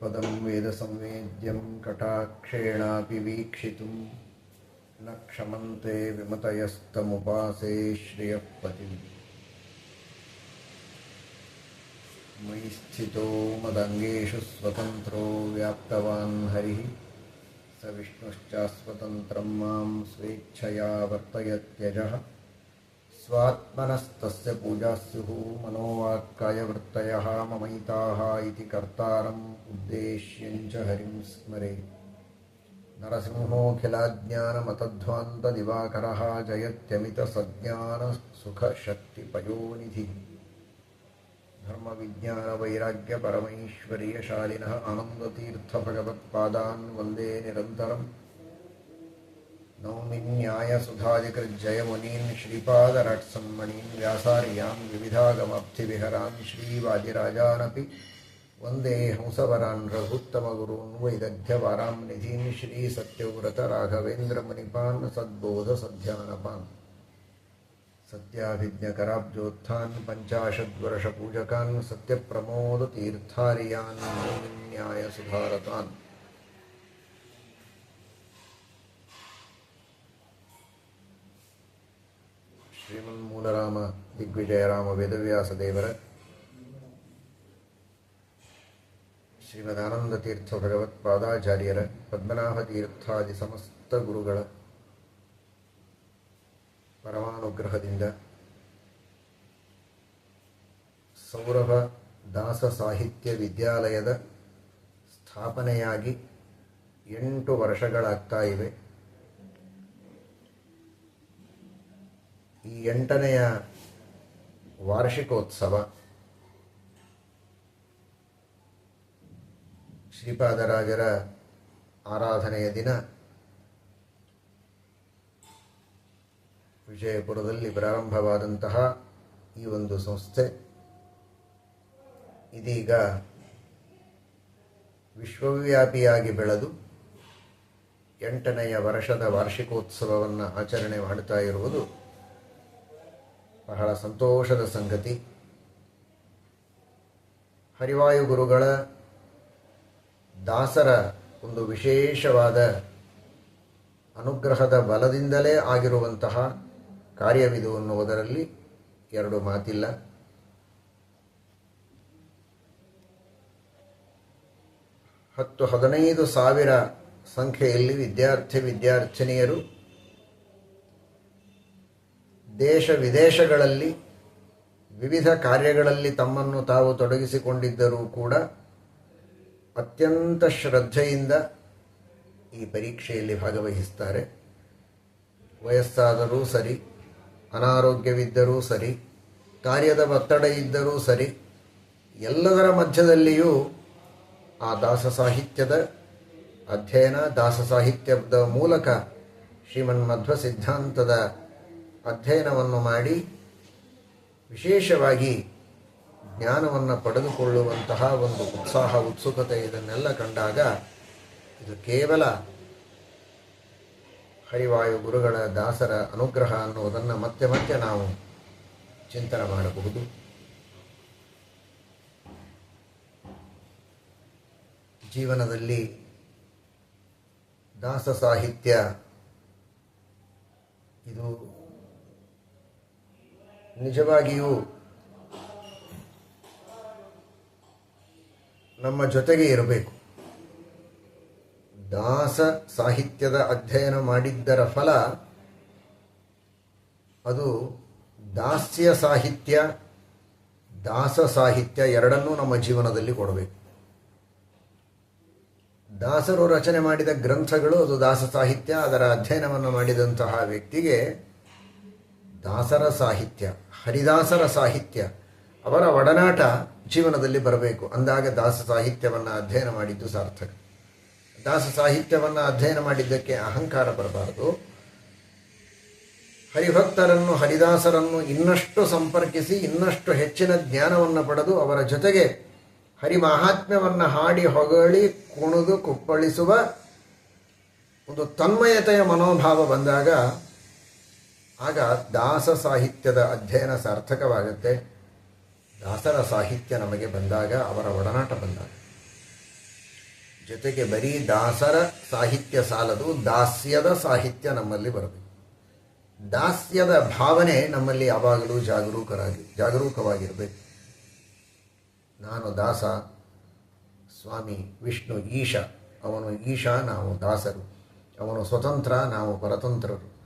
पदं वेदसंवेद्यं कटाक्षेणापि वीक्षितुं न क्षमन्ते विमतयस्तमुपासे श्रियः पतिम् मयि स्थितो मदङ्गेषु स्वतन्त्रो व्याप्तवान् हरिः। स विष्णुश्चास्वतन्त्रं मां स्वेच्छया वर्तयत्यजः स्वात्मनस्तस्य पूजा स्युः मनोवाक्कायवृत्तयः ममैताः इति कर्तारम् उद्देश्यञ्च हरिं स्मरे। नरसिंहोऽखिलाज्ञानमतध्वान्तदिवाकरः जयत्यमितसज्ञानसुखशक्तिपयोनिधिः। धर्मविज्ञानवैराग्यपरमैश्वर्यशालिनः आनन्दतीर्थभगवत्पादान् वन्दे निरन्तरम् नौमिन्यायसुधादिकृज्जयमुनीन् श्रीपादरट्सन्मणीन् व्यासार्यान् विविधागमब्धिविहरान् श्रीवादिराजानपि वन्दे हंसवरान् रघुत्तमगुरून् वैदग्ध्यवारां निधीन् श्रीसत्यव्रतराघवेन्द्रमुनिपान् सद्बोधसध्यानपान् सत्याभिज्ञकराब्जोत्थान् पञ्चाशद्वर्षपूजकान् सत्यप्रमोदतीर्थार्यान् नौमिन्यायसुधारतान् ಶ್ರೀಮನ್ಮೂಲರಾಮ ದಿಗ್ವಿಜಯರಾಮ ವೇದವ್ಯಾಸ ದೇವರ ಶ್ರೀಮದಾನಂದ ತೀರ್ಥ ಭಗವತ್ಪಾದಾಚಾರ್ಯರ ಪದ್ಮನಾಭ ತೀರ್ಥಾದಿ ಸಮಸ್ತ ಗುರುಗಳ ಪರಮಾನುಗ್ರಹದಿಂದ ಸೌರಭ ದಾಸ ಸಾಹಿತ್ಯ ವಿದ್ಯಾಲಯದ ಸ್ಥಾಪನೆಯಾಗಿ ಎಂಟು ವರ್ಷಗಳಾಗ್ತಾ ಇವೆ. ಈ ಎಂಟನೆಯ ವಾರ್ಷಿಕೋತ್ಸವ ಶ್ರೀಪಾದರಾಜರ ಆರಾಧನೆಯ ದಿನ ವಿಜಯಪುರದಲ್ಲಿ ಪ್ರಾರಂಭವಾದಂತಹ ಈ ಒಂದು ಸಂಸ್ಥೆ. ಇದೀಗ ವಿಶ್ವವ್ಯಾಪಿಯಾಗಿ ಬೆಳೆದು ಎಂಟನೆಯ ವರ್ಷದ ವಾರ್ಷಿಕೋತ್ಸವವನ್ನು ಆಚರಣೆ ಮಾಡ್ತಾ ಇರುವುದು ಬಹಳ ಸಂತೋಷದ ಸಂಗತಿ. ಹರಿವಾಯು ಗುರುಗಳ ದಾಸರ ಒಂದು ವಿಶೇಷವಾದ ಅನುಗ್ರಹದ ಬಲದಿಂದಲೇ ಆಗಿರುವಂತಹ ಕಾರ್ಯವಿದು ಅನ್ನುವುದರಲ್ಲಿ ಎರಡು ಮಾತಿಲ್ಲ. ಹತ್ತು ಹದಿನೈದು ಸಾವಿರ ಸಂಖ್ಯೆಯಲ್ಲಿ ವಿದ್ಯಾರ್ಥಿ ವಿದ್ಯಾರ್ಥಿನಿಯರು ದೇಶ ವಿದೇಶಗಳಲ್ಲಿ ವಿವಿಧ ಕಾರ್ಯಗಳಲ್ಲಿ ತಮ್ಮನ್ನು ತಾವು ತೊಡಗಿಸಿಕೊಂಡಿದ್ದರೂ ಕೂಡ ಅತ್ಯಂತ ಶ್ರದ್ಧೆಯಿಂದ ಈ ಪರೀಕ್ಷೆಯಲ್ಲಿ ಭಾಗವಹಿಸ್ತಾರೆ. ವಯಸ್ಸಾದರೂ ಸರಿ, ಅನಾರೋಗ್ಯವಿದ್ದರೂ ಸರಿ, ಕಾರ್ಯದ ಒತ್ತಡ ಇದ್ದರೂ ಸರಿ, ಎಲ್ಲದರ ಮಧ್ಯದಲ್ಲಿಯೂ ಆ ದಾಸ ಸಾಹಿತ್ಯದ ಅಧ್ಯಯನ, ದಾಸ ಸಾಹಿತ್ಯದ ಮೂಲಕ ಶ್ರೀಮನ್ಮಧ್ವ ಸಿದ್ಧಾಂತದ ಅಧ್ಯಯನವನ್ನು ಮಾಡಿ ವಿಶೇಷವಾಗಿ ಜ್ಞಾನವನ್ನು ಪಡೆದುಕೊಳ್ಳುವಂತಹ ಒಂದು ಉತ್ಸಾಹ, ಉತ್ಸುಕತೆ ಇದನ್ನೆಲ್ಲ ಕಂಡಾಗ ಇದು ಕೇವಲ ಹರಿವಾಯು ಗುರುಗಳ ದಾಸರ ಅನುಗ್ರಹ ಅನ್ನುವುದನ್ನು ಮತ್ತೆ ಮತ್ತೆ ನಾವು ಚಿಂತನೆ ಮಾಡಬಹುದು. ಜೀವನದಲ್ಲಿ ದಾಸ ಸಾಹಿತ್ಯ ಇದು ನಿಜವಾಗಿಯೂ ನಮ್ಮ ಜೊತೆಗೆ ಇರಬೇಕು. ದಾಸ ಸಾಹಿತ್ಯದ ಅಧ್ಯಯನ ಮಾಡಿದ್ದರ ಫಲ ಅದು ದಾಸ್ಯ ಸಾಹಿತ್ಯ, ದಾಸ ಸಾಹಿತ್ಯ ಎರಡನ್ನೂ ನಮ್ಮ ಜೀವನದಲ್ಲಿ ಕೊಡಬೇಕು. ದಾಸರು ರಚನೆ ಮಾಡಿದ ಗ್ರಂಥಗಳು ಅದು ದಾಸ ಸಾಹಿತ್ಯ, ಅದರ ಅಧ್ಯಯನವನ್ನು ಮಾಡಿದಂತಹ ವ್ಯಕ್ತಿಗೆ ದಾಸರ ಸಾಹಿತ್ಯ. ಹರಿದಾಸರ ಸಾಹಿತ್ಯ. ಅವರ ಒಡನಾಟ ಜೀವನದಲ್ಲಿ ಬರಬೇಕು. ಅಂದಾಗ ದಾಸ ಸಾಹಿತ್ಯವನ್ನು ಅಧ್ಯಯನ ಮಾಡಿದ್ದು ಸಾರ್ಥಕ. ದಾಸ ಸಾಹಿತ್ಯವನ್ನು ಅಧ್ಯಯನ ಮಾಡಿದ್ದಕ್ಕೆ ಅಹಂಕಾರ ಬರಬಾರದು. ಹರಿಭಕ್ತರನ್ನು, ಹರಿದಾಸರನ್ನು ಇನ್ನಷ್ಟು ಸಂಪರ್ಕಿಸಿ, ಇನ್ನಷ್ಟು ಹೆಚ್ಚಿನ ಜ್ಞಾನವನ್ನು ಪಡೆದು ಅವರ ಜೊತೆಗೆ ಹರಿ ಮಹಾತ್ಮ್ಯವನ್ನು ಹಾಡಿ ಹೊಗಳಿ, ಕುಣಿದು, ಕುಪ್ಪಳಿಸುವ ಒಂದು ತನ್ಮಯತೆಯ ಮನೋಭಾವ ಬಂದಾಗ ಆಗ ದಾಸ ಸಾಹಿತ್ಯದ ಅಧ್ಯಯನ ಸಾರ್ಥಕವಾಗುತ್ತೆ. ದಾಸರ ಸಾಹಿತ್ಯ ನಮಗೆ ಬಂದಾಗ ಅವರ ಒಡನಾಟ ಬಂದಾಗ. ಜೊತೆಗೆ ಬರೀ ದಾಸರ ಸಾಹಿತ್ಯ ಸಾಲದು, ದಾಸ್ಯದ ಸಾಹಿತ್ಯ ನಮ್ಮಲ್ಲಿ ಬರಬೇಕು. ದಾಸ್ಯದ ಭಾವನೆ ನಮ್ಮಲ್ಲಿ ಯಾವಾಗಲೂ ಜಾಗರೂಕರಾಗಿ, ಜಾಗರೂಕವಾಗಿರಬೇಕು. ನಾನು ದಾಸ, ಸ್ವಾಮಿ ವಿಷ್ಣು ಈಶ, ಅವನು ಈಶ, ನಾವು ದಾಸರು. ಅವನು ಸ್ವತಂತ್ರ, ನಾವು ಪರತಂತ್ರರು.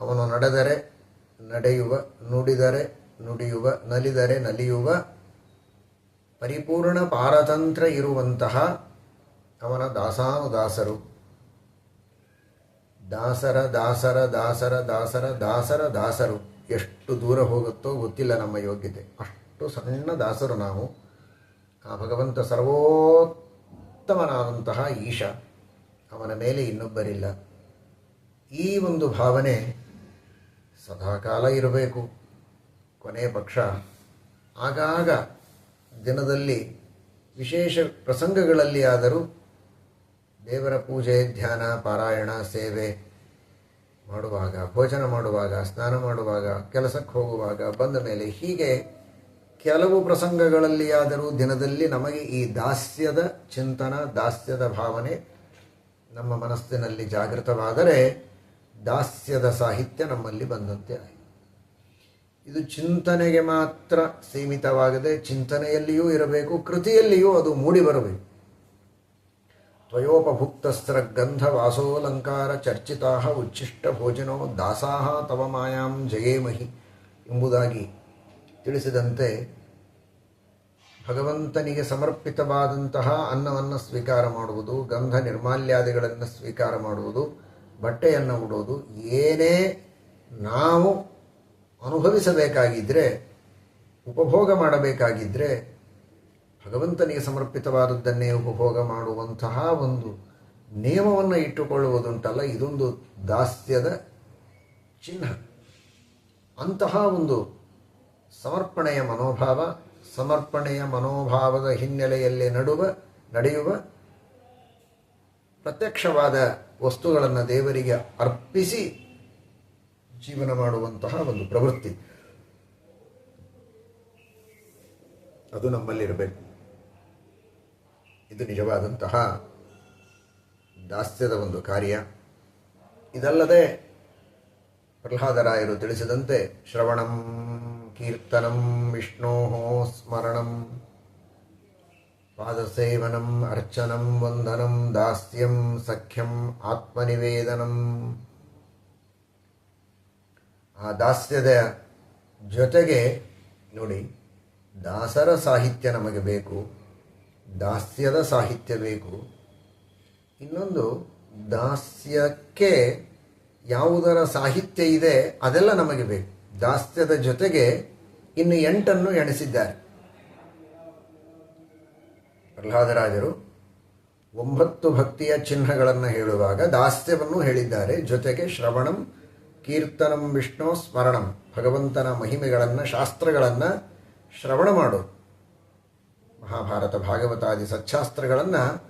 ಅವನು ನಡೆದರೆ ನಡೆಯುವ, ನುಡಿದರೆ ನುಡಿಯುವ, ನಲಿದರೆ ನಲಿಯುವ, ಪರಿಪೂರ್ಣ ಪಾರತಂತ್ರ ಇರುವಂತಹ ಅವನ ದಾಸಾನುದಾಸರು. ದಾಸರ ದಾಸರ ದಾಸರ ದಾಸರ ದಾಸರ, ದಾಸರು. ಎಷ್ಟು ದೂರ ಹೋಗುತ್ತೋ ಗೊತ್ತಿಲ್ಲ ನಮ್ಮ ಯೋಗ್ಯತೆ. ಅಷ್ಟು ಸಣ್ಣ ದಾಸರು ನಾವು. ಆ ಭಗವಂತ ಸರ್ವೋತ್ತಮನಾದಂತಹ ಈಶ ಅವನ ಮೇಲೆ ಇನ್ನೊಬ್ಬರಿಲ್ಲ. ಈ ಒಂದು ಭಾವನೆ ಸದಾಕಾಲ ಇರಬೇಕು. ಕೊನೆಯ ಪಕ್ಷ. ಆಗಾಗ ದಿನದಲ್ಲಿ ವಿಶೇಷ ಪ್ರಸಂಗಗಳಲ್ಲಿ ಆದರೂ ದೇವರ ಪೂಜೆ, ಧ್ಯಾನ, ಪಾರಾಯಣ, ಸೇವೆ ಮಾಡುವಾಗ, ಭೋಜನ ಮಾಡುವಾಗ, ಸ್ನಾನ ಮಾಡುವಾಗ, ಕೆಲಸಕ್ಕೆ ಹೋಗುವಾಗ, ಬಂದ ಮೇಲೆ ಹೀಗೆ ಕೆಲವು ಪ್ರಸಂಗಗಳಲ್ಲಿ ಆದರೂ ದಿನದಲ್ಲಿ ನಮಗೆ ಈ ದಾಸ್ಯದ ಚಿಂತನ, ದಾಸ್ಯದ ಭಾವನೆ ನಮ್ಮ ಮನಸ್ಸಿನಲ್ಲಿ ಜಾಗೃತವಾದರೆ ದಾಸ್ಯದ ಸಾಹಿತ್ಯ ನಮ್ಮಲ್ಲಿ ಬಂದಂತೆ ಆಯಿತು. ಇದು ಚಿಂತನೆಗೆ ಮಾತ್ರ ಸೀಮಿತವಾಗದೆ ಚಿಂತನೆಯಲ್ಲಿಯೂ ಇರಬೇಕು, ಕೃತಿಯಲ್ಲಿಯೂ ಅದು ಮೂಡಿ ಬರಬೇಕು. ತ್ವಯೋಪಭುಕ್ತಸ್ತ್ರ ಗಂಧ ವಾಸೋಲಂಕಾರ ಚರ್ಚಿತಾ ಉಚ್ಚಿಷ್ಟ ಭೋಜನೋ ದಾಸಾಹ ತವ ಮಾಯಾಂ ಜಯೇಮಹಿ ಎಂಬುದಾಗಿ ತಿಳಿಸಿದಂತೆ ಭಗವಂತನಿಗೆ ಸಮರ್ಪಿತವಾದಂತಹ ಅನ್ನವನ್ನು ಸ್ವೀಕಾರ ಮಾಡುವುದು, ಗಂಧ ನಿರ್ಮಾಲ್ಯಾದಿಗಳನ್ನು ಸ್ವೀಕಾರ ಮಾಡುವುದು ಬಟ್ಟೆಯನ್ನು ಉಡೋದು, ಏನೇ ನಾವು ಅನುಭವಿಸಬೇಕಾಗಿದ್ದರೆ ಉಪಭೋಗ ಮಾಡಬೇಕಾಗಿದ್ದರೆ ಭಗವಂತನಿಗೆ ಸಮರ್ಪಿತವಾದದ್ದನ್ನೇ ಉಪಭೋಗ ಮಾಡುವಂತಹ ಒಂದು ನಿಯಮವನ್ನು ಇಟ್ಟುಕೊಳ್ಳುವುದುಂಟಲ್ಲ, ಇದೊಂದು ದಾಸ್ಯದ ಚಿಹ್ನ. ಅಂತಹ ಒಂದು ಸಮರ್ಪಣೆಯ ಮನೋಭಾವ, ಸಮರ್ಪಣೆಯ ಮನೋಭಾವದ ಹಿನ್ನೆಲೆಯಲ್ಲಿ ನಡುವ, ನಡೆಯುವ ಪ್ರತ್ಯಕ್ಷವಾದ ವಸ್ತುಗಳನ್ನು ದೇವರಿಗೆ ಅರ್ಪಿಸಿ ಜೀವನ ಮಾಡುವಂತಹ ಒಂದು ಪ್ರವೃತ್ತಿ. ಅದು ನಮ್ಮಲ್ಲಿರಬೇಕು. ಇದು ನಿಜವಾದಂತಹ ದಾಸ್ಯದ ಒಂದು ಕಾರ್ಯ. ಇದಲ್ಲದೆ ಪ್ರಹ್ಲಾದರಾಯರು ತಿಳಿಸಿದಂತೆ ಶ್ರವಣಂ ಕೀರ್ತನಂ ವಿಷ್ಣೋ ಸ್ಮರಣಂ ಪಾದಸೇವನಂ ಅರ್ಚನಂ ವಂದನಂ ದಾಸ್ಯಂ ಸಖ್ಯಂ ಆತ್ಮನಿವೇದನಂ ಆ ದಾಸ್ಯದ ಜೊತೆಗೆ ನೋಡಿ, ದಾಸರ ಸಾಹಿತ್ಯ ನಮಗೆ ಬೇಕು, ದಾಸ್ಯದ ಸಾಹಿತ್ಯ ಬೇಕು. ಇನ್ನೊಂದು, ದಾಸ್ಯಕ್ಕೆ ಯಾವುದರ ಸಾಹಿತ್ಯ ಇದೆ ಅದೆಲ್ಲ ನಮಗೆ ಬೇಕು. ದಾಸ್ಯದ ಜೊತೆಗೆ ಇನ್ನು ಎಂಟನ್ನು ಎಣಿಸಿದ್ದಾರೆ. ಪ್ರಹ್ಲಾದರಾಜರು ಒಂಬತ್ತು ಭಕ್ತಿಯ ಚಿಹ್ನಗಳನ್ನು ಹೇಳುವಾಗ ದಾಸ್ಯವನ್ನು ಹೇಳಿದ್ದಾರೆ. ಜೊತೆಗೆ ಶ್ರವಣಂ, ಕೀರ್ತನಂ, ವಿಷ್ಣು, ಸ್ಮರಣಂ, ಭಗವಂತನ ಮಹಿಮೆಗಳನ್ನು, ಶಾಸ್ತ್ರಗಳನ್ನು ಶ್ರವಣ ಮಾಡೋದು ಮಹಾಭಾರತ, ಭಾಗವತಾದಿ ಸಚ್ಚಾಸ್ತ್ರಗಳನ್ನು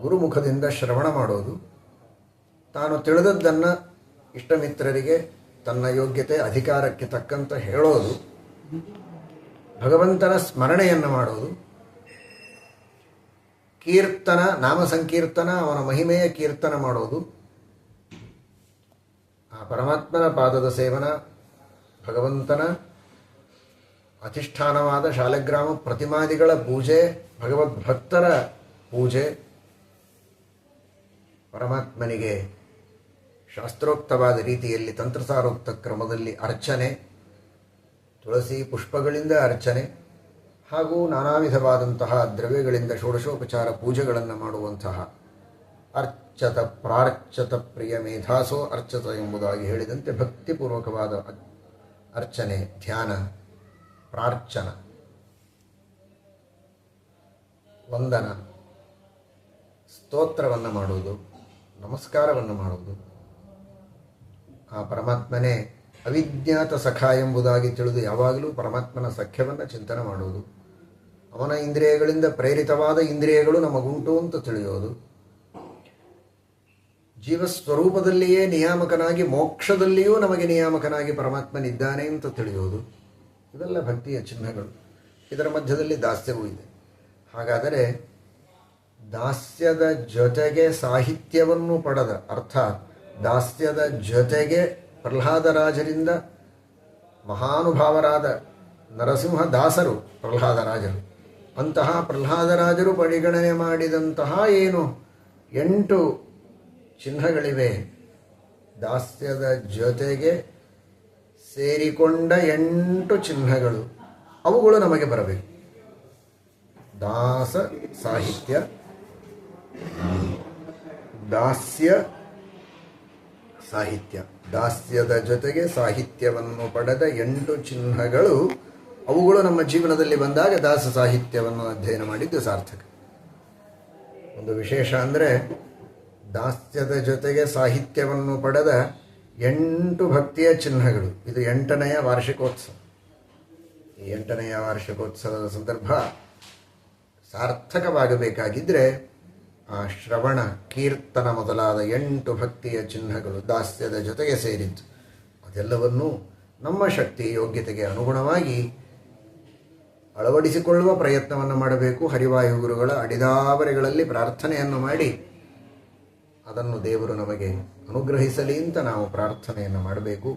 ಗುರುಮುಖದಿಂದ ಶ್ರವಣ ಮಾಡೋದು. ತಾನು ತಿಳಿದದ್ದನ್ನು ಇಷ್ಟಮಿತ್ರರಿಗೆ ತನ್ನ ಯೋಗ್ಯತೆ, ಅಧಿಕಾರಕ್ಕೆ ತಕ್ಕಂತ ಹೇಳೋದು. ಭಗವಂತನ ಸ್ಮರಣೆಯನ್ನು ಮಾಡೋದು. ಕೀರ್ತನ ನಾಮ ಸಂಕೀರ್ತನ ಅವನ ಮಹಿಮೆಯ ಕೀರ್ತನ ಮಾಡೋದು. ಆ ಪರಮಾತ್ಮನ ಪಾದದ ಸೇವನ, ಭಗವಂತನ ಅಧಿಷ್ಠಾನವಾದ ಶಾಲೆಗ್ರಾಮ ಪ್ರತಿಮಾದಿಗಳ ಪೂಜೆ ಭಗವದ್ಭಕ್ತರ ಪೂಜೆ, ಪರಮಾತ್ಮನಿಗೆ ಶಾಸ್ತ್ರೋಕ್ತವಾದ ರೀತಿಯಲ್ಲಿ ತಂತ್ರಸಾರೋಕ್ತ ಕ್ರಮದಲ್ಲಿ ಅರ್ಚನೆ, ತುಳಸಿ ಪುಷ್ಪಗಳಿಂದ ಅರ್ಚನೆ ಹಾಗೂ ನಾನಾ ವಿಧವಾದಂತಹ ದ್ರವ್ಯಗಳಿಂದ ಷೋಡಶೋಪಚಾರ ಪೂಜೆಗಳನ್ನು ಮಾಡುವಂತಹ ಅರ್ಚತ ಪ್ರಾರ್ಚತ ಪ್ರಿಯ ಮೇಧಾಸೋ ಅರ್ಚತ ಎಂಬುದಾಗಿ ಹೇಳಿದಂತೆ ಭಕ್ತಿಪೂರ್ವಕವಾದ ಅರ್ಚನೆ, ಧ್ಯಾನ, ಪ್ರಾರ್ಚನ, ವಂದನ, ಸ್ತೋತ್ರವನ್ನು ಮಾಡುವುದು, ನಮಸ್ಕಾರವನ್ನು ಮಾಡುವುದು. ಆ ಪರಮಾತ್ಮನೇ ಅವಿಜ್ಞಾತ ಸಖ ಎಂಬುದಾಗಿ ತಿಳಿದು ಯಾವಾಗಲೂ ಪರಮಾತ್ಮನ ಸಖ್ಯವನ್ನು ಚಿಂತನೆ ಮಾಡುವುದು. ಅವನ ಇಂದ್ರಿಯಗಳಿಂದ ಪ್ರೇರಿತವಾದ ಇಂದ್ರಿಯಗಳು ನಮಗುಂಟು ಅಂತ ತಿಳಿಯೋದು. ಜೀವಸ್ವರೂಪದಲ್ಲಿಯೇ ನಿಯಾಮಕನಾಗಿ, ಮೋಕ್ಷದಲ್ಲಿಯೂ ನಮಗೆ ನಿಯಾಮಕನಾಗಿ ಪರಮಾತ್ಮನಿದ್ದಾನೆ ಅಂತ ತಿಳಿಯೋದು. ಇದೆಲ್ಲ ಭಕ್ತಿಯ ಚಿಹ್ನೆಗಳು. ಇದರ ಮಧ್ಯದಲ್ಲಿ ದಾಸ್ಯವೂ ಇದೆ. ಹಾಗಾದರೆ ದಾಸ್ಯದ ಜೊತೆಗೆ ಸಾಹಿತ್ಯವನ್ನು ಪಡೆದ, ಅರ್ಥ ದಾಸ್ಯದ ಜೊತೆಗೆ ಪ್ರಹ್ಲಾದರಾಜರಿಂದ ಮಹಾನುಭಾವರಾದ ನರಸಿಂಹ ದಾಸರು ಪ್ರಹ್ಲಾದರಾಜರು. ಅಂತಹ ಪ್ರಹ್ಲಾದರಾಜರು ಪರಿಗಣನೆ ಮಾಡಿದಂತಹ ಏನು ಎಂಟು ಚಿಹ್ನಗಳಿವೆ. ದಾಸ್ಯದ ಜೊತೆಗೆ ಸೇರಿಕೊಂಡ ಎಂಟು ಚಿಹ್ನಗಳು. ಅವುಗಳು ನಮಗೆ ಬರಬೇಕು. ದಾಸ, ಸಾಹಿತ್ಯ, ದಾಸ್ಯ, ಸಾಹಿತ್ಯ. ದಾಸ್ಯದ ಜೊತೆಗೆ ಸಾಹಿತ್ಯವನ್ನು ಪಡೆದ ಎಂಟು ಚಿಹ್ನೆಗಳು ಅವುಗಳು ನಮ್ಮ ಜೀವನದಲ್ಲಿ ಬಂದಾಗ ದಾಸ ಸಾಹಿತ್ಯವನ್ನು ಅಧ್ಯಯನ ಮಾಡಿದ್ದು ಸಾರ್ಥಕ. ಒಂದು ವಿಶೇಷ ಅಂದರೆ ದಾಸ್ಯದ ಜೊತೆಗೆ ಸಾಹಿತ್ಯವನ್ನು ಪಡೆದ ಎಂಟು ಭಕ್ತಿಯ ಚಿಹ್ನೆಗಳು. ಇದು ಎಂಟನೆಯ ವಾರ್ಷಿಕೋತ್ಸವ. ಈ ಎಂಟನೆಯ ವಾರ್ಷಿಕೋತ್ಸವದ ಸಂದರ್ಭ ಸಾರ್ಥಕವಾಗಬೇಕಾಗಿದ್ದರೆ ಆ ಶ್ರವಣ, ಕೀರ್ತನ ಮೊದಲಾದ ಎಂಟು ಭಕ್ತಿಯ ಚಿಹ್ನೆಗಳು ದಾಸ್ಯದ ಜೊತೆಗೆ ಸೇರಿದ್ದು. ಅದೆಲ್ಲವನ್ನೂ ನಮ್ಮ ಶಕ್ತಿ ಯೋಗ್ಯತೆಗೆ ಅನುಗುಣವಾಗಿ ಅಳವಡಿಸಿಕೊಳ್ಳುವ ಪ್ರಯತ್ನವನ್ನು ಮಾಡಬೇಕು. ಹರಿವಾಯು ಗುರುಗಳ ಅಡಿದಾವರೆಗಳಲ್ಲಿ ಪ್ರಾರ್ಥನೆಯನ್ನು ಮಾಡಿ, ಅದನ್ನು ದೇವರು ನಮಗೆ ಅನುಗ್ರಹಿಸಲಿ ಅಂತ ನಾವು ಪ್ರಾರ್ಥನೆಯನ್ನು ಮಾಡಬೇಕು.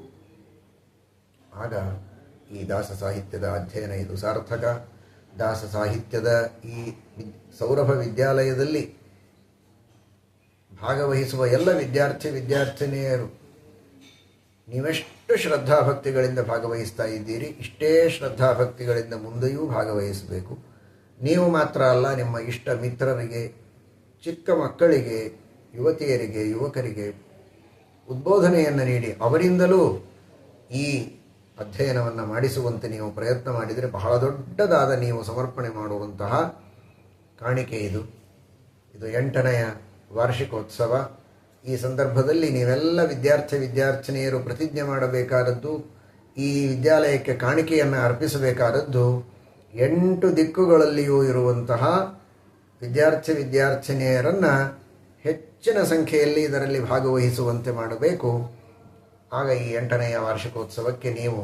ಆಗ ಈ ದಾಸ ಸಾಹಿತ್ಯದ ಅಧ್ಯಯನ ಇದು ಸಾರ್ಥಕ. ದಾಸ ಸಾಹಿತ್ಯದ ಈ ಸೌರಭ ವಿದ್ಯಾಲಯದಲ್ಲಿ ಭಾಗವಹಿಸುವ ಎಲ್ಲ ವಿದ್ಯಾರ್ಥಿ, ವಿದ್ಯಾರ್ಥಿನಿಯರು ನೀವೆಷ್ಟು ಶ್ರದ್ಧಾಭಕ್ತಿಗಳಿಂದ ಭಾಗವಹಿಸ್ತಾ ಇದ್ದೀರಿ, ಇಷ್ಟೇ ಶ್ರದ್ಧಾಭಕ್ತಿಗಳಿಂದ ಮುಂದೆಯೂ ಭಾಗವಹಿಸಬೇಕು. ನೀವು ಮಾತ್ರ ಅಲ್ಲ, ನಿಮ್ಮ ಇಷ್ಟ ಮಿತ್ರರಿಗೆ, ಚಿಕ್ಕ ಮಕ್ಕಳಿಗೆ, ಯುವತಿಯರಿಗೆ, ಯುವಕರಿಗೆ ಉದ್ಬೋಧನೆಯನ್ನು ನೀಡಿ. ಅವರಿಂದಲೂ ಈ ಅಧ್ಯಯನವನ್ನು ಮಾಡಿಸುವಂತೆ ನೀವು ಪ್ರಯತ್ನ ಮಾಡಿದರೆ ಬಹಳ ದೊಡ್ಡದಾದ ನೀವು ಸಮರ್ಪಣೆ ಮಾಡುವಂತಹ ಕಾಣಿಕೆ ಇದು. ಇದು ಎಂಟನೆಯ ವಾರ್ಷಿಕೋತ್ಸವ. ಈ ಸಂದರ್ಭದಲ್ಲಿ ನೀವೆಲ್ಲ ವಿದ್ಯಾರ್ಥಿ ವಿದ್ಯಾರ್ಥಿನಿಯರು ಪ್ರತಿಜ್ಞೆ ಮಾಡಬೇಕಾದದ್ದು, ಈ ವಿದ್ಯಾಲಯಕ್ಕೆ ಕಾಣಿಕೆಯನ್ನು ಅರ್ಪಿಸಬೇಕಾದದ್ದು, ಎಂಟು ದಿಕ್ಕುಗಳಲ್ಲಿಯೂ ಇರುವಂತಹ ವಿದ್ಯಾರ್ಥಿ ವಿದ್ಯಾರ್ಥಿನಿಯರನ್ನು ಹೆಚ್ಚಿನ ಸಂಖ್ಯೆಯಲ್ಲಿ ಇದರಲ್ಲಿ ಭಾಗವಹಿಸುವಂತೆ ಮಾಡಬೇಕು. ಆಗ ಈ ಎಂಟನೆಯ ವಾರ್ಷಿಕೋತ್ಸವಕ್ಕೆ ನೀವು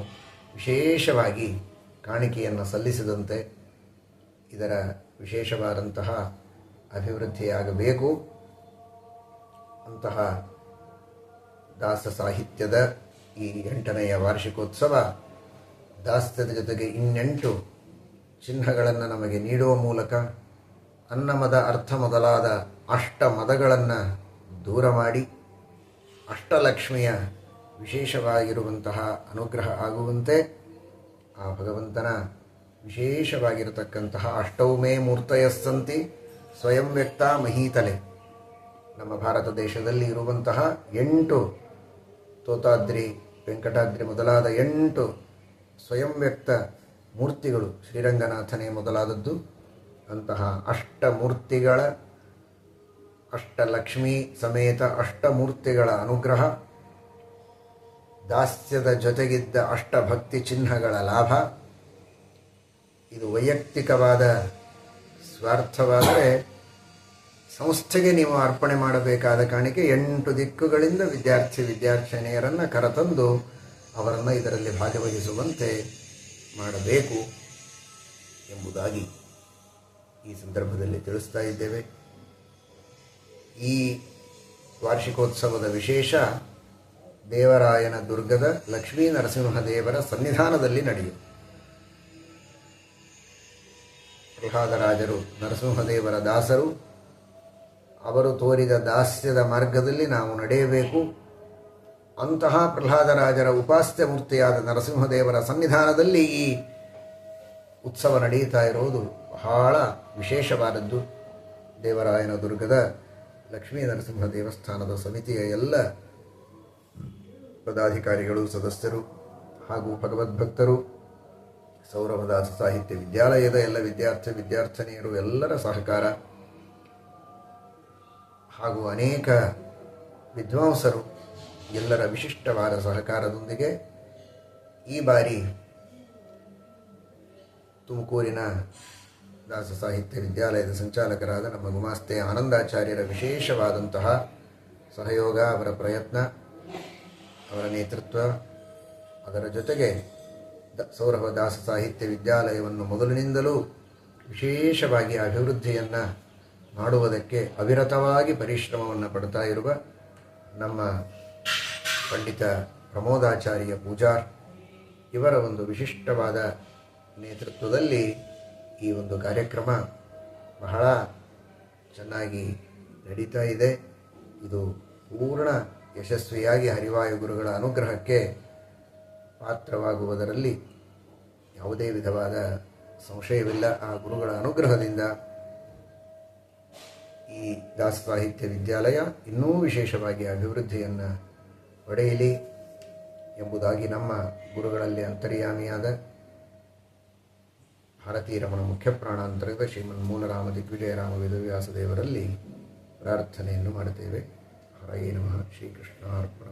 ವಿಶೇಷವಾಗಿ ಕಾಣಿಕೆಯನ್ನು ಸಲ್ಲಿಸಿದಂತೆ ಇದರ ವಿಶೇಷವಾದಂತಹ ಅಭಿವೃದ್ಧಿಯಾಗಬೇಕು. ಅಂತಹ ದಾಸ ಸಾಹಿತ್ಯದ ಈ ಎಂಟನೆಯ ವಾರ್ಷಿಕೋತ್ಸವ ದಾಸ್ಯದ ಜೊತೆಗೆ ಇನ್ನೆಂಟು ಚಿಹ್ನಗಳನ್ನು ನಮಗೆ ನೀಡುವ ಮೂಲಕ ಅನ್ನಮದ ಅರ್ಥ ಮೊದಲಾದ ಅಷ್ಟ ಮದಗಳನ್ನು ದೂರ ಮಾಡಿ ಅಷ್ಟಲಕ್ಷ್ಮಿಯ ವಿಶೇಷವಾಗಿರುವಂತಹ ಅನುಗ್ರಹ ಆಗುವಂತೆ ಆ ಭಗವಂತನ ವಿಶೇಷವಾಗಿರತಕ್ಕಂತಹ ಅಷ್ಟೌಮೇ ಮೂರ್ತಯಸ್ಸಂತಿ ಸ್ವಯಂ ವ್ಯಕ್ತ ಮಹೀತಲೆ. ನಮ್ಮ ಭಾರತ ದೇಶದಲ್ಲಿ ಇರುವಂತಹ ಎಂಟು ತೋತಾದ್ರಿ, ವೆಂಕಟಾದ್ರಿ ಮೊದಲಾದ ಎಂಟು ಸ್ವಯಂ ವ್ಯಕ್ತ ಮೂರ್ತಿಗಳು ಶ್ರೀರಂಗನಾಥನೇ ಮೊದಲಾದದ್ದು. ಅಂತಹ ಅಷ್ಟಮೂರ್ತಿಗಳ, ಅಷ್ಟಲಕ್ಷ್ಮೀ ಸಮೇತ ಅಷ್ಟಮೂರ್ತಿಗಳ ಅನುಗ್ರಹ, ದಾಸ್ಯದ ಜೊತೆಗಿದ್ದ ಅಷ್ಟಭಕ್ತಿ ಚಿಹ್ನಗಳ ಲಾಭ. ಇದು ವೈಯಕ್ತಿಕವಾದ ಸ್ವಾರ್ಥವಾದರೆ ಸಂಸ್ಥೆಗೆ ನೀವು ಅರ್ಪಣೆ ಮಾಡಬೇಕಾದ ಕಾಣಿಕೆ ಎಂಟು ದಿಕ್ಕುಗಳಿಂದ ವಿದ್ಯಾರ್ಥಿ ವಿದ್ಯಾರ್ಥಿನಿಯರನ್ನು ಕರೆತಂದು ಅವರನ್ನು ಇದರಲ್ಲಿ ಭಾಗವಹಿಸುವಂತೆ ಮಾಡಬೇಕು ಎಂಬುದಾಗಿ ಈ ಸಂದರ್ಭದಲ್ಲಿ ತಿಳಿಸ್ತಾ ಇದ್ದೇವೆ. ಈ ವಾರ್ಷಿಕೋತ್ಸವದ ವಿಶೇಷ ದೇವರಾಯನ ದುರ್ಗದ ಲಕ್ಷ್ಮೀ ನರಸಿಂಹದೇವರ ಸನ್ನಿಧಾನದಲ್ಲಿ ನಡೆಯಿತು ಪ್ರಹ್ಲಾದರಾಜರು ನರಸಿಂಹದೇವರ ದಾಸರು ಅವರು ತೋರಿದ ದಾಸ್ಯದ ಮಾರ್ಗದಲ್ಲಿ ನಾವು ನಡೆಯಬೇಕು. ಅಂತಹ ಪ್ರಹ್ಲಾದರಾಜರ ಉಪಾಸ್ಯ ಮೂರ್ತಿಯಾದ ನರಸಿಂಹದೇವರ ಸನ್ನಿಧಾನದಲ್ಲಿ ಈ ಉತ್ಸವ ನಡೆಯುತ್ತಾ ಇರುವುದು ಬಹಳ ವಿಶೇಷವಾದದ್ದು. ದೇವರಾಯನ ದುರ್ಗದ ಲಕ್ಷ್ಮೀ ನರಸಿಂಹ ದೇವಸ್ಥಾನದ ಸಮಿತಿಯ ಎಲ್ಲ ಪದಾಧಿಕಾರಿಗಳು, ಸದಸ್ಯರು ಹಾಗೂ ಭಗವದ್ಭಕ್ತರು, ಸೌರಭದಾಸ ಸಾಹಿತ್ಯ ವಿದ್ಯಾಲಯದ ಎಲ್ಲ ವಿದ್ಯಾರ್ಥಿ ವಿದ್ಯಾರ್ಥಿನಿಯರು, ಎಲ್ಲರ ಸಹಕಾರ ಹಾಗೂ ಅನೇಕ ವಿದ್ವಾಂಸರು ಎಲ್ಲರ ವಿಶಿಷ್ಟವಾದ ಸಹಕಾರದೊಂದಿಗೆ ಈ ಬಾರಿ ತುಮಕೂರಿನ ದಾಸ ಸಾಹಿತ್ಯ ವಿದ್ಯಾಲಯದ ಸಂಚಾಲಕರಾದ ನಮ್ಮ ಗುಮಾಸ್ತೆ ಆನಂದಾಚಾರ್ಯರ ವಿಶೇಷವಾದಂತಹ ಸಹಯೋಗ, ಅವರ ಪ್ರಯತ್ನ, ಅವರ ನೇತೃತ್ವ, ಅದರ ಜೊತೆಗೆ ದ ಸೌರಭ ದಾಸ ಸಾಹಿತ್ಯ ವಿದ್ಯಾಲಯವನ್ನು ಮೊದಲಿನಿಂದಲೂ ವಿಶೇಷವಾಗಿ ಅಭಿವೃದ್ಧಿಯನ್ನು ಮಾಡುವುದಕ್ಕೆ ಅವಿರತವಾಗಿ ಪರಿಶ್ರಮವನ್ನು ಪಡ್ತಾ ಇರುವ ನಮ್ಮ ಪಂಡಿತ ಪ್ರಮೋದಾಚಾರ್ಯ ಪೂಜಾರ್ ಇವರ ಒಂದು ವಿಶಿಷ್ಟವಾದ ನೇತೃತ್ವದಲ್ಲಿ ಈ ಒಂದು ಕಾರ್ಯಕ್ರಮ ಬಹಳ ಚೆನ್ನಾಗಿ ನಡೀತಾ ಇದೆ. ಇದು ಪೂರ್ಣ ಯಶಸ್ವಿಯಾಗಿ ಹರಿವಾಯು ಗುರುಗಳ ಅನುಗ್ರಹಕ್ಕೆ ಪಾತ್ರವಾಗುವುದರಲ್ಲಿ ಯಾವುದೇ ವಿಧವಾದ ಸಂಶಯವಿಲ್ಲ. ಆ ಗುರುಗಳ ಅನುಗ್ರಹದಿಂದ ಈ ದಾಸ ಸಾಹಿತ್ಯ ವಿದ್ಯಾಲಯ ಇನ್ನೂ ವಿಶೇಷವಾಗಿ ಅಭಿವೃದ್ಧಿಯನ್ನು ಪಡೆಯಲಿ ಎಂಬುದಾಗಿ ನಮ್ಮ ಗುರುಗಳಲ್ಲಿ ಅಂತರ್ಯಾಮಿಯಾದ ಭಾರತೀಯ ರಮಣ ಮುಖ್ಯ ಪ್ರಾಣಾಂತರ್ಗತ ಶ್ರೀಮನ್ ಮೂಲರಾಮ ದಿಗ್ವಿಜಯರಾಮ ವೇದವ್ಯಾಸ ದೇವರಲ್ಲಿ ಪ್ರಾರ್ಥನೆಯನ್ನು ಮಾಡುತ್ತೇವೆ. ಹರಯೇ ನಮಃ. ಶ್ರೀಕೃಷ್ಣಾರ್ಪಣ